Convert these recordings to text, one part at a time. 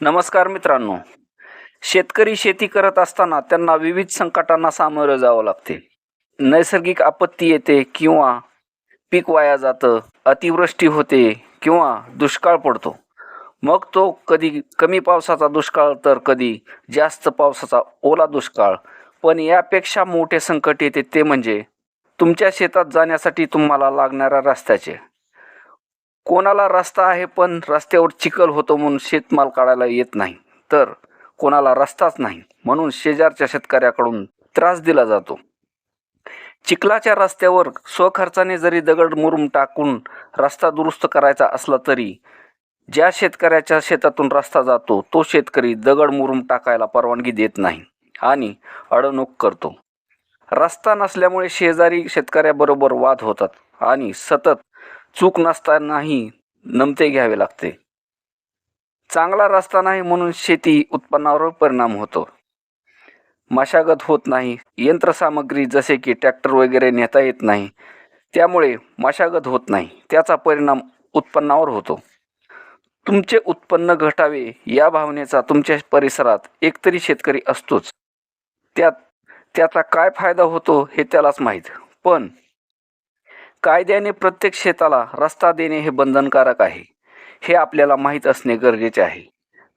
नमस्कार मित्रांनो. शेतकरी शेती करत असताना त्यांना विविध संकटांना सामोरं जावं लागते. नैसर्गिक आपत्ती येते किंवा पीक वाया जातं अतिवृष्टी होते किंवा दुष्काळ पडतो. मग तो कधी कमी पावसाचा दुष्काळ तर कधी जास्त पावसाचा ओला दुष्काळ. पण यापेक्षा मोठे संकट येते ते म्हणजे तुमच्या शेतात जाण्यासाठी तुम्हाला लागणाऱ्या रस्त्याचे. कोणाला रस्ता आहे पण रस्त्यावर चिखल होतो म्हणून शेतमाल काढायला येत नाही. तर कोणाला रस्ताच नाही म्हणून शेजारच्या शेतकऱ्याकडून त्रास दिला जातो. चिखलाच्या रस्त्यावर स्वखर्चाने जरी दगड मुरुम टाकून रस्ता दुरुस्त करायचा असला तरी ज्या शेतकऱ्याच्या शेतातून रस्ता जातो तो शेतकरी दगड मुरुम टाकायला परवानगी देत नाही आणि अडवणूक करतो. रस्ता नसल्यामुळे शेजारी शेतकऱ्याबरोबर वाद होतात आणि सतत चूक नसतानाही नमते घ्यावे लागते. चांगला रस्ता नाही म्हणून शेती उत्पन्नावर परिणाम होतो. मशागत होत नाही. यंत्रसामग्री जसे की ट्रॅक्टर वगैरे नेता येत नाही. त्यामुळे मशागत होत नाही. त्याचा परिणाम उत्पन्नावर होतो. तुमचे उत्पन्न घटावे या भावनेचा तुमच्या परिसरात एकतरी शेतकरी असतोच. त्यात त्याचा काय फायदा होतो हे त्यालाच माहीत. पण कायद्याने प्रत्येक शेताला रस्ता देणे हे बंधनकारक आहे. हे आपल्याला माहीत असणे गरजेचे आहे.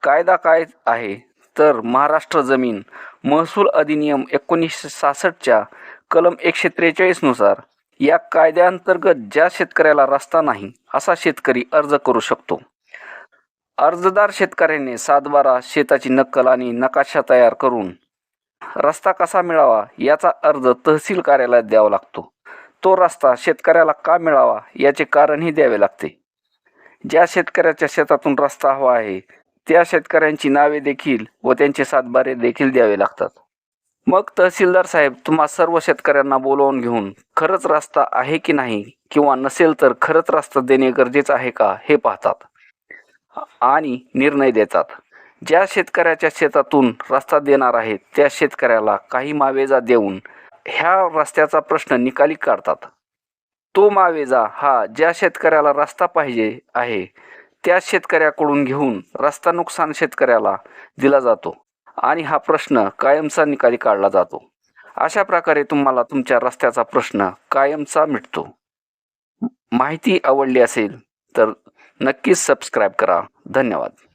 कायदा काय आहे? तर महाराष्ट्र जमीन महसूल अधिनियम एकोणीसशे सहासष्टच्या कलम एकशे त्रेचाळीसनुसार या कायद्याअंतर्गत ज्या शेतकऱ्याला रस्ता नाही असा शेतकरी अर्ज करू शकतो. अर्जदार शेतकऱ्याने सातबारा शेताची नक्कल आणि नकाशा तयार करून रस्ता कसा मिळावा याचा अर्ज तहसील कार्यालयात द्यावा लागतो. तो रस्ता शेतकऱ्याला का मिळावा याचे कारणही द्यावे लागते. ज्या शेतकऱ्याच्या शेतातून रस्ता हवा आहे त्या शेतकऱ्यांची नावे देखील व त्यांचे सातबारे देखील द्यावे लागतात. मग तहसीलदार साहेब तुम्हा सर्व शेतकऱ्यांना बोलवून घेऊन खरंच रस्ता आहे की नाही किंवा नसेल तर खरंच रस्ता देणे गरजेचं आहे का हे पाहतात आणि निर्णय देतात. ज्या शेतकऱ्याच्या शेतातून रस्ता देणार आहे त्या शेतकऱ्याला काही मावेजा देऊन ह्या रस्त्याचा प्रश्न निकाली काढतात. तो मावेजा हा ज्या शेतकऱ्याला रस्ता पाहिजे आहे त्या शेतकऱ्याकडून घेऊन रस्ता नुकसान शेतकऱ्याला दिला जातो आणि हा प्रश्न कायमचा निकाली काढला जातो. अशा प्रकारे तुम्हाला तुमच्या रस्त्याचा प्रश्न कायमचा मिटतो. माहिती आवडली असेल तर नक्कीच सबस्क्राईब करा. धन्यवाद.